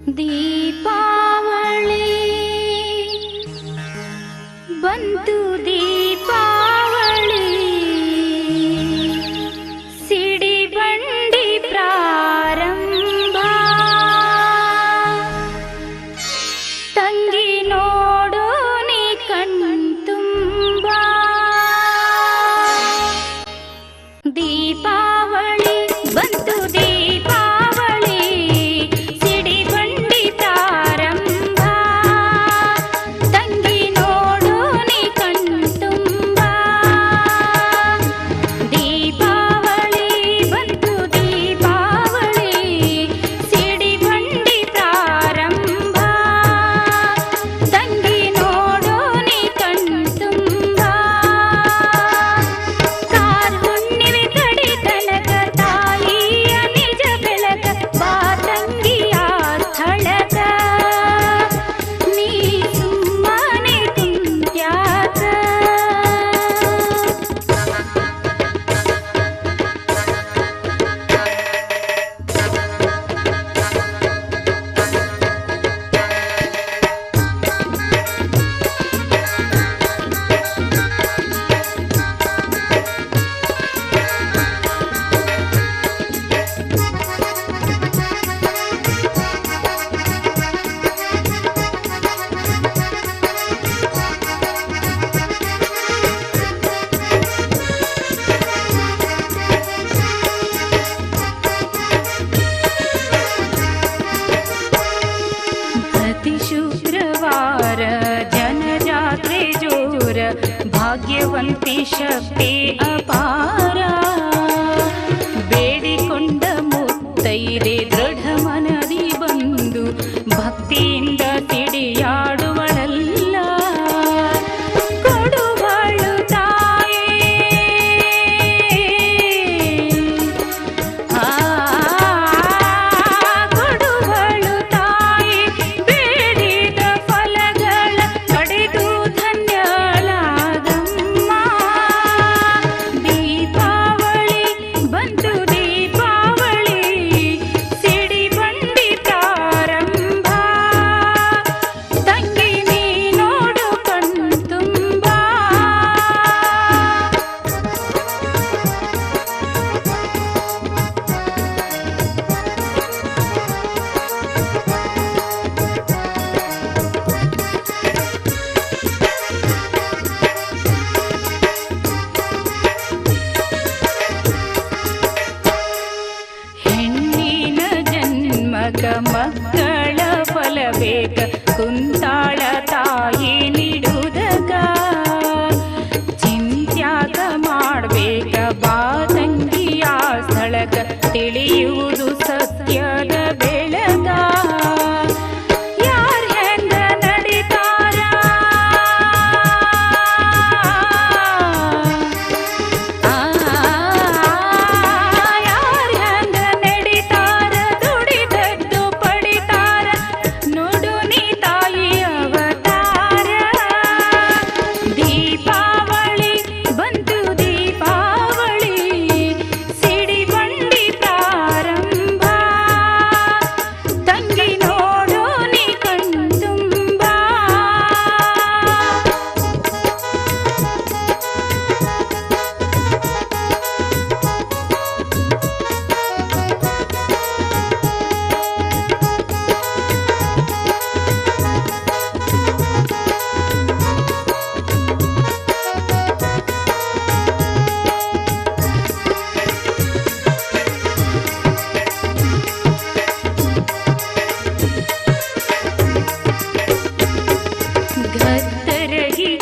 ದೀಪಾವಳಿ ಬಂತು ದೀಪಾವಳಿ ಸಿಡಿಬಂಡಿ ಪ್ರಾರಂಭ ತಂಗಿ ನೋಡು ನೀ ಕಣ್ತುಂಬ ದೀಪ ಕಾರ್ಯವಂತೆ ಶಕ್ತಿ ಅಪಾರ. ಬೇಡಿಕೊಂಡ ಮುತ್ತೈದೆ ದೃಢ ಮನದಿ ಬಂದು ಭಕ್ತಿಯಿಂದ ತಿಳಿಯಾಡುವ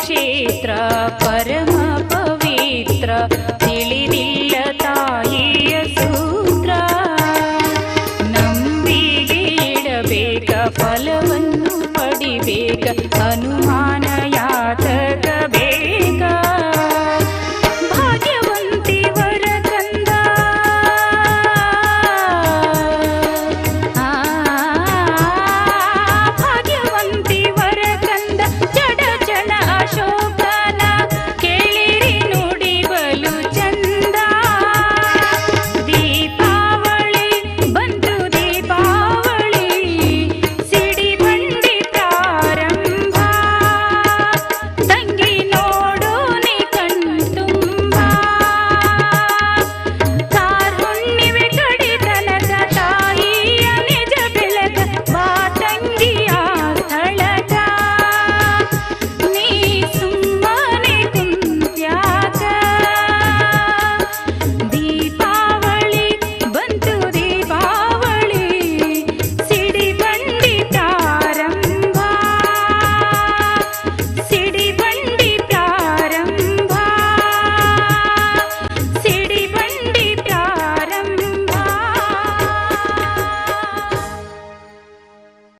ಕ್ಷೇತ್ರ ಪರಮ ಪವಿತ್ರ ತಿಳಿದಿಲ್ಲ ತಾಯಿಯ ಸೂತ್ರ. ನಂಬಿಗೆ ಇಡಬೇಕ ಫಲವನ್ನು ಪಡಿಬೇಕ ಹನುಮ